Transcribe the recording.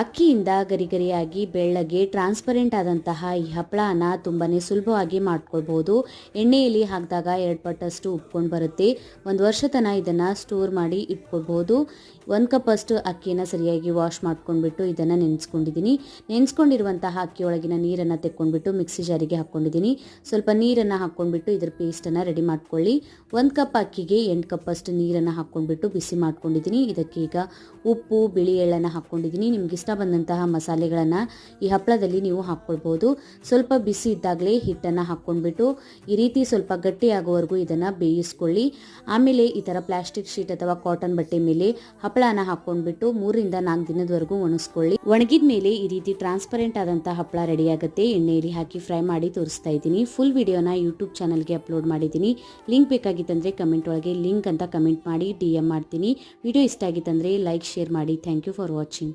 ಅಕ್ಕಿಯಿಂದ ಗರಿಗರಿಯಾಗಿ ಬೆಳ್ಳಗೆ ಟ್ರಾನ್ಸ್ಪರೆಂಟ್ ಆದಂತಹ ಈ ಹಪ್ಪಳನ ತುಂಬಾ ಸುಲಭವಾಗಿ ಮಾಡ್ಕೊಳ್ಬೋದು ಎಣ್ಣೆಯಲ್ಲಿ ಹಾಕಿದಾಗ ಎರಡು ಪಟ್ಟಷ್ಟು ಉಪ್ಕೊಂಡು ಬರುತ್ತೆ. ಒಂದು ವರ್ಷ ತನಕ ಇದನ್ನು ಸ್ಟೋರ್ ಮಾಡಿ ಇಟ್ಕೊಳ್ಬೋದು ಒಂದು ಕಪ್ಪಷ್ಟು ಅಕ್ಕಿನ ಸರಿಯಾಗಿ ವಾಶ್ ಮಾಡ್ಕೊಂಡ್ಬಿಟ್ಟು ಇದನ್ನು ನೆನೆಸ್ಕೊಂಡಿದ್ದೀನಿ ನೆನೆಸ್ಕೊಂಡಿರುವಂತಹ ಅಕ್ಕಿಯೊಳಗಿನ ನೀರನ್ನು ತೆಕ್ಕೊಂಡ್ಬಿಟ್ಟು ಮಿಕ್ಸಿ ಜಾರಿಗೆ ಹಾಕ್ಕೊಂಡಿದ್ದೀನಿ ಸ್ವಲ್ಪ ನೀರನ್ನು ಹಾಕ್ಕೊಂಡ್ಬಿಟ್ಟು ಇದರ ಪೇಸ್ಟನ್ನು ರೆಡಿ ಮಾಡ್ಕೊಳ್ಳಿ. ಒಂದು ಕಪ್ ಅಕ್ಕಿಗೆ ಎಂಟು ಕಪ್ಪಷ್ಟು ನೀರನ್ನು ಹಾಕ್ಕೊಂಡ್ಬಿಟ್ಟು ಬಿಸಿ ಮಾಡ್ಕೊಂಡಿದ್ದೀನಿ ಇದಕ್ಕೆ ಈಗ ಉಪ್ಪು, ಬಿಳಿ ಎಳ್ಳನ್ನು ಹಾಕ್ಕೊಂಡಿದ್ದೀನಿ ನಿಮ್ಗೆ ಇಷ್ಟ ಬಂದಂತಹ ಮಸಾಲೆಗಳನ್ನು ಈ ಹಪ್ಪಳದಲ್ಲಿ ನೀವು ಹಾಕ್ಕೊಳ್ಬೋದು. ಸ್ವಲ್ಪ ಬಿಸಿ ಇದ್ದಾಗಲೇ ಹಿಟ್ಟನ್ನು ಹಾಕ್ಕೊಂಡ್ಬಿಟ್ಟು ಈ ರೀತಿ ಸ್ವಲ್ಪ ಗಟ್ಟಿಯಾಗುವವರೆಗೂ ಇದನ್ನು ಬೇಯಿಸ್ಕೊಳ್ಳಿ. ಆಮೇಲೆ ಈ ಥರ ಪ್ಲಾಸ್ಟಿಕ್ ಶೀಟ್ ಅಥವಾ ಕಾಟನ್ ಬಟ್ಟೆ ಮೇಲೆ ಹಪ್ಪಳನ ಹಾಕ್ಕೊಂಡ್ಬಿಟ್ಟು ಮೂರರಿಂದ ನಾಲ್ಕು ದಿನದವರೆಗೂ ಒಣಗಿಸ್ಕೊಳ್ಳಿ ಒಣಗಿದ ಮೇಲೆ ಈ ರೀತಿ ಟ್ರಾನ್ಸ್ಪರೆಂಟ್ ಆದಂತಹ ಹಪ್ಪಳ ರೆಡಿ ಆಗುತ್ತೆ. ಎಣ್ಣೆಯಲ್ಲಿ ಹಾಕಿ ಫ್ರೈ ಮಾಡಿ ತೋರಿಸ್ತಾ ಇದ್ದೀನಿ. ಫುಲ್ ವಿಡಿಯೋನ ಯೂಟ್ಯೂಬ್ ಚಾನಲ್ಗೆ ಅಪ್ಲೋಡ್ ಮಾಡಿದ್ದೀನಿ. ಲಿಂಕ್ ಬೇಕಾಗಿತ್ತಂದರೆ ಕಮೆಂಟ್ ಒಳಗೆ ಲಿಂಕ್ ಅಂತ ಕಮೆಂಟ್ ಮಾಡಿ ಡಿ ಎಂ ಮಾಡ್ತೀನಿ. ವಿಡಿಯೋ ಇಷ್ಟ ಆಗಿತ್ತಂದರೆ ಲೈಕ್ ಶೇರ್ ಮಾಡಿ. Thank you for watching